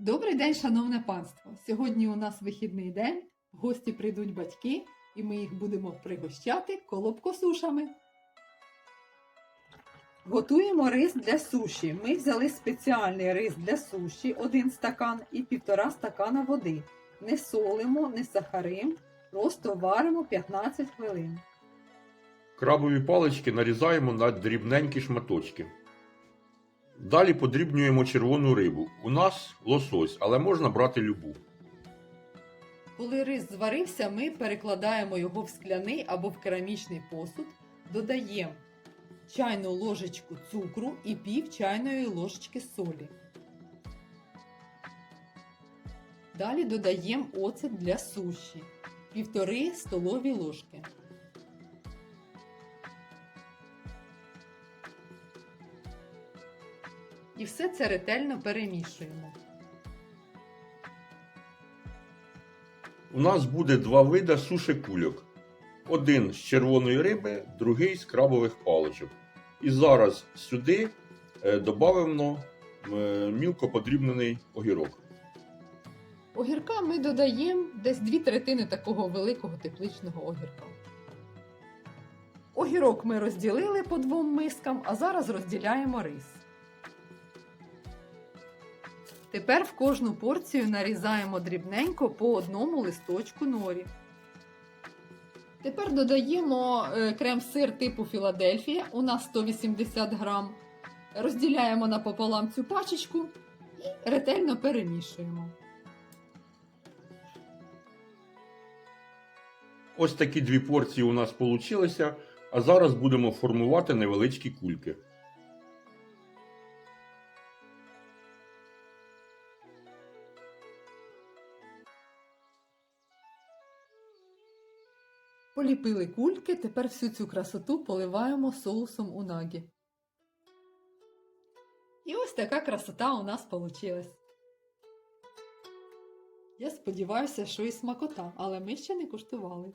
Добрий день, шановне панство! Сьогодні у нас вихідний день, в гості прийдуть батьки, і ми їх будемо пригощати колобкосушами. Готуємо рис для суші. Ми взяли спеціальний рис для суші, один стакан і півтора стакана води. Не солимо, не сахарим, просто варимо 15 хвилин. Крабові палички нарізаємо на дрібненькі шматочки. Далі подрібнюємо червону рибу. У нас лосось, але можна брати любу. Коли рис зварився, ми перекладаємо його в скляний або в керамічний посуд, додаємо чайну ложечку цукру і пів чайної ложечки солі. Далі додаємо оцет для суші півтори столові ложки. І все це ретельно перемішуємо. У нас буде два вида суші кульок. Один з червоної риби, другий з крабових паличок. І зараз сюди е, додаємо е, мілко подрібнений огірок. Огірка ми додаємо десь дві третини такого великого тепличного огірка. Огірок ми розділили по двом мискам, а зараз розділяємо рис. Тепер в кожну порцію нарізаємо дрібненько по одному листочку норі. Тепер додаємо е, крем-сир типу Філадельфія, у нас 180 грам. Розділяємо напополам цю пачечку і ретельно перемішуємо. Ось такі дві порції у нас вийшли, а зараз будемо формувати невеличкі кульки. Поліпили кульки, тепер всю цю красоту поливаємо соусом унагі. І ось така красота у нас вийшла. Я сподіваюся, що і смакота, але ми ще не куштували.